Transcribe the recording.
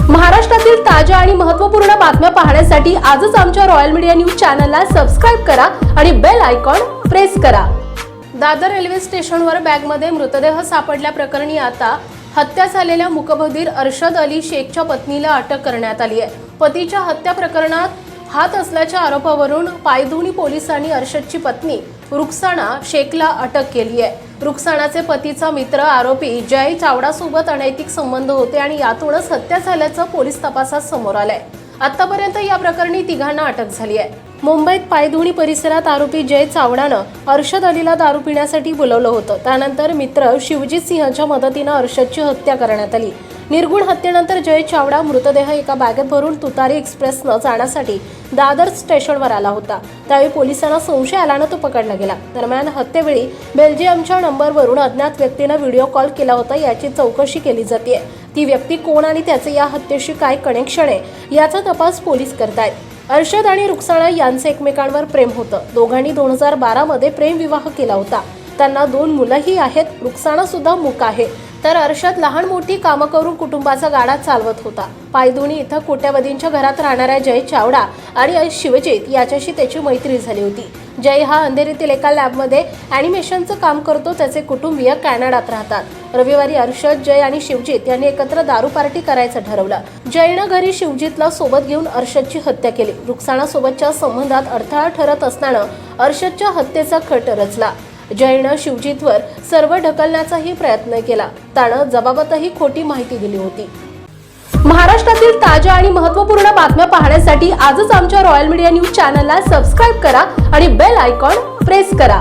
महाराष्ट्रातील ताज्या आणि महत्त्वपूर्ण बातम्या पाहण्यासाठी आजच आमच्या रॉयल मीडिया न्यूज चॅनलला सबस्क्राईब करा आणि बेल आयकॉन प्रेस करा. दादर रेल्वे स्टेशनवर बॅगमध्ये मृतदेह सापडल्या प्रकरणी आता हत्या झालेल्या मुकबधीर अरशद अली शेखच्या पत्नीला अटक करण्यात आली आहे. पतीच्या हत्या प्रकरणात हात असल्याच्या आरोपावरून पायधुणी पोलिसांनी अरशदची पत्नी रुक्साणा शेखला अटक केली आहे रुक्साणाचे पतीचा मित्र आरोपी जय चावडासोबत अनैतिक संबंध होते आणि यातूनच हत्या झाल्याचं पोलीस तपासात समोर आलंय. आतापर्यंत या प्रकरणी तिघांना अटक झाली आहे मुंबईत पायधुणी परिसरात आरोपी जय चावडानं अर्षद अलीला दारू पिण्यासाठी बोलवलं होतं. त्यानंतर मित्र शिवजीत सिंहच्या मदतीनं अर्षदची हत्या करण्यात आली. निर्गुण हत्येनंतर जय चावडा मृतदेह एका बॅगेत भरून तुतारी एक्सप्रेसनं जाण्यासाठी दादर स्टेशनवर आला होता. त्यावेळी पोलिसांना संशय आल्यानं तो पकडला गेला. दरम्यान हत्येवेळी बेल्जियमच्या नंबरवरून अज्ञात व्यक्तीनं व्हिडिओ कॉल केला होता. याची चौकशी केली जाते ती व्यक्ती कोण आणि त्याचे या हत्येशी काय कनेक्शन आहे याचा तपास पोलीस करतायत. अर्षद आणि रुक्साणा यांचं एकमेकांवर प्रेम होतं. दोघांनी दोन हजार बारामध्ये प्रेमविवाह केला होता. त्यांना दोन मुलंही आहेत. रुक्साणा सुद्धा मूक आहे. तर अर्षद लहान मोठी कामं करून कुटुंबाचा गाडा चालवत होता. पायदोणी इथं कोट्यावधींच्या घरात राहणाऱ्या जय चावडा आणि शिवजीत याच्याशी त्याची मैत्री झाली होती. जय हा अंधेरीतील एका लॅबमध्ये अॅनिमेशनचं काम करतो. त्याचे कुटुंबीय कॅनडात राहतात. रविवारी अर्षद जय आणि शिवजीत यांनी एकत्र दारू पार्टी करायचं ठरवलं. जयनं घरी शिवजीतला सोबत घेऊन अर्षदची हत्या केली. रुक्साणासोबतच्या संबंधात अडथळा ठरत असताना अर्षदच्या हत्येचा खट रचला. जयनं शिवजीतवर सर्व ढकलण्याचाही प्रयत्न केला. त्यानं जबाबातही खोटी माहिती दिली होती. महाराष्ट्रातील ताज्या आणि महत्त्वपूर्ण बातम्या पाहण्यासाठी आजच आमच्या रॉयल मीडिया न्यूज चॅनलला सबस्क्राईब करा आणि बेल आयकॉन प्रेस करा.